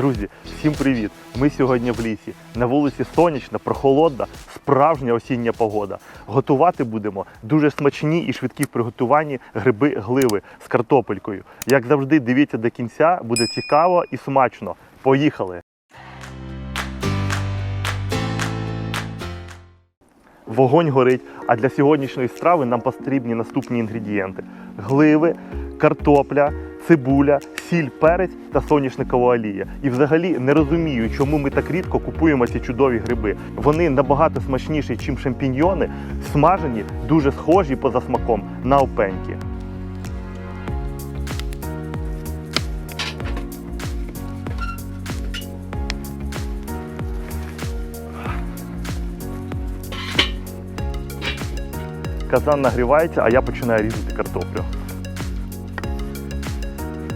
Друзі, всім привіт! Ми сьогодні в лісі. На вулиці сонячна, прохолодна, справжня осіння погода. Готувати будемо дуже смачні і швидкі в приготуванні гриби гливи з картопелькою. Як завжди, дивіться до кінця, буде цікаво і смачно. Поїхали! Вогонь горить, а для сьогоднішньої страви нам потрібні наступні інгредієнти: гливи, картопля, цибуля, сіль, перець та соняшникова олія. І взагалі не розумію, чому ми так рідко купуємо ці чудові гриби. Вони набагато смачніші, ніж шампіньйони, смажені, дуже схожі поза смаком на опеньки. Казан нагрівається, а я починаю різати картоплю.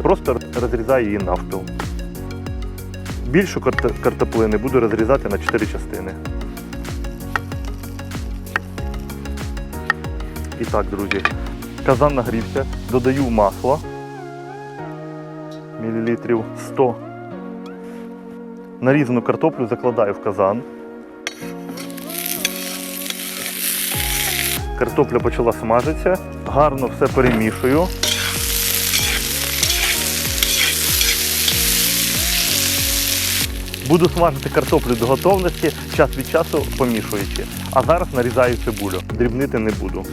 Просто розрізаю її навпіл. Більшу картоплини буду розрізати на 4 частини. І так, друзі, казан нагрівся, додаю масло мілілітрів 100. Нарізану картоплю закладаю в казан. Картопля почала смажитися, гарно все перемішую. Буду смажити картоплю до готовності, час від часу помішуючи. А зараз нарізаю цибулю. Дрібнити не буду.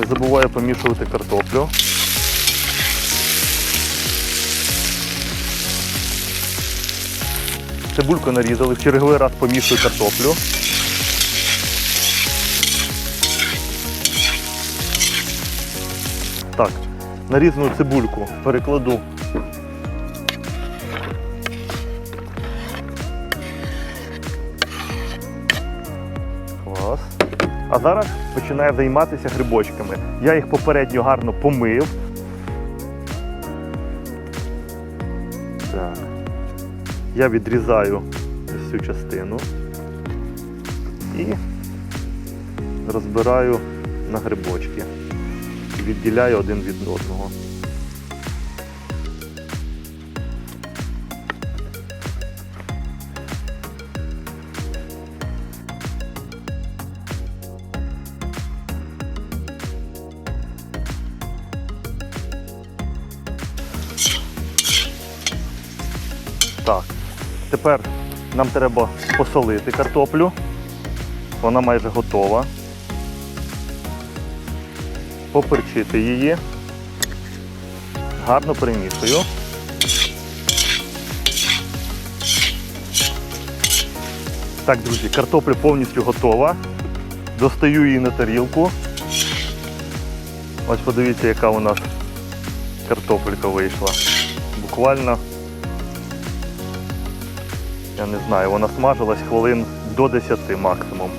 Не забуваю помішувати картоплю. Цибульку нарізали, в черговий раз помішую картоплю. Так, нарізану цибульку перекладу. Клас. А зараз починаю займатися грибочками. Я їх попередньо гарно помив. Я відрізаю ось цю частину і розбираю на грибочки. Відділяю один від одного. Тепер нам треба посолити картоплю. Вона майже готова. Поперчити її. Гарно перемішую. Так, друзі, картопля повністю готова. Достаю її на тарілку. Ось подивіться, яка у нас картопелька вийшла. Буквально я не знаю, вона смажилась хвилин до 10 максимум.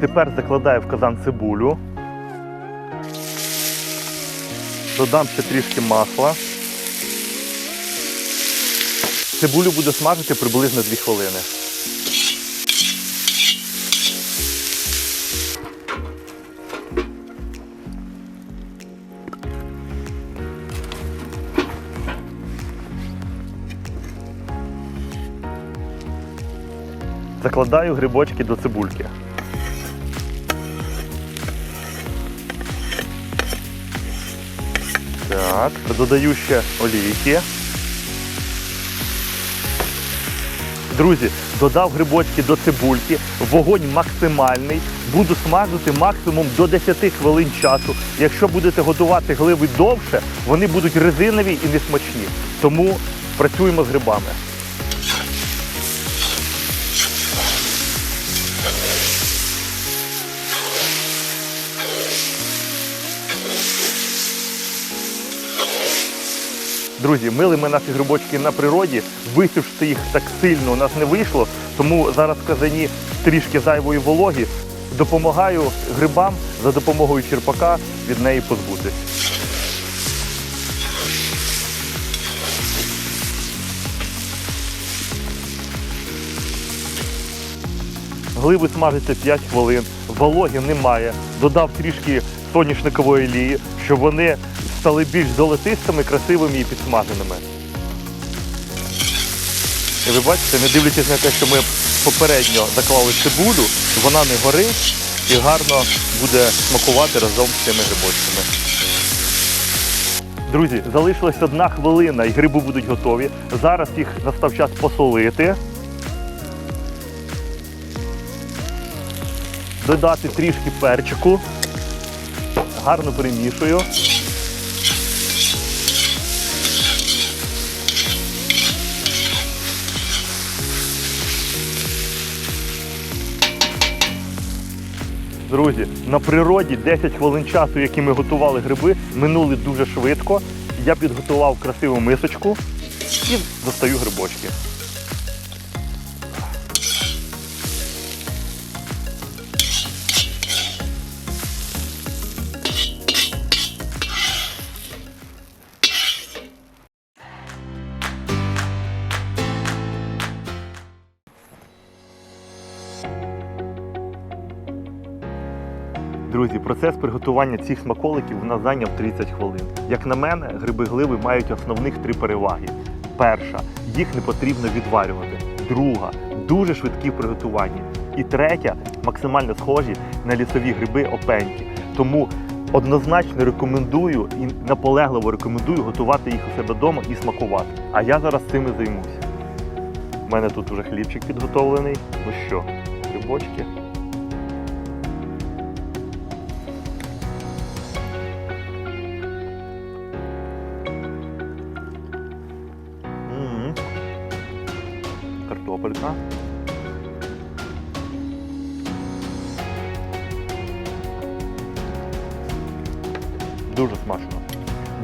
Тепер закладаю в казан цибулю. Додам ще трішки масла. Цибулю буду смажити приблизно 2 хвилини. Закладаю грибочки до цибульки. Так, додаю ще олійки. Друзі, додав грибочки до цибульки, вогонь максимальний. Буду смажити максимум до 10 хвилин часу. Якщо будете готувати гливи довше, вони будуть резинові і несмачні. Тому працюємо з грибами. Друзі, мили ми наші грибочки на природі, висушити їх так сильно у нас не вийшло, тому зараз в казані трішки зайвої вологі. Допомагаю грибам за допомогою черпака від неї позбутись. Гливи смажаться 5 хвилин, вологи немає. Додав трішки соняшникової олії, щоб вони стали більш золотистими, красивими і підсмаженими. І ви бачите, не дивлячись на те, що ми попередньо заклали цибулю, вона не горить і гарно буде смакувати разом з цими грибочками. Друзі, залишилась одна хвилина і гриби будуть готові. Зараз їх настав час посолити. Додати трішки перчику. Гарно перемішую. Друзі, на природі 10 хвилин часу, які ми готували гриби, минули дуже швидко. Я підготував красиву мисочку і достаю грибочки. Друзі, процес приготування цих смаколиків у нас зайняв 30 хвилин. Як на мене, гриби гливи мають основних три переваги. Перша, їх не потрібно відварювати. Друга дуже швидкі в приготуванні. І третя максимально схожі на лісові гриби опеньки. Тому однозначно рекомендую і наполегливо рекомендую готувати їх у себе вдома і смакувати. А я зараз цим і займусь. У мене тут вже хлібчик підготовлений. Ну що, грибочки. Картопелька. Дуже смачно.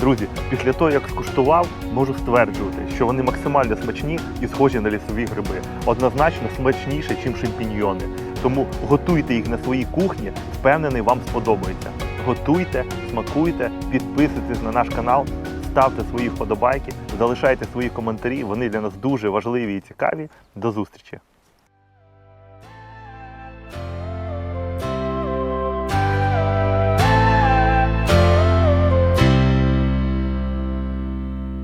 Друзі, після того, як скуштував, можу стверджувати, що вони максимально смачні і схожі на лісові гриби. Однозначно смачніше, ніж шампіньйони. Тому готуйте їх на своїй кухні, впевнений, вам сподобається. Готуйте, смакуйте, підписуйтесь на наш канал, ставте свої вподобайки, залишайте свої коментарі. Вони для нас дуже важливі і цікаві. До зустрічі!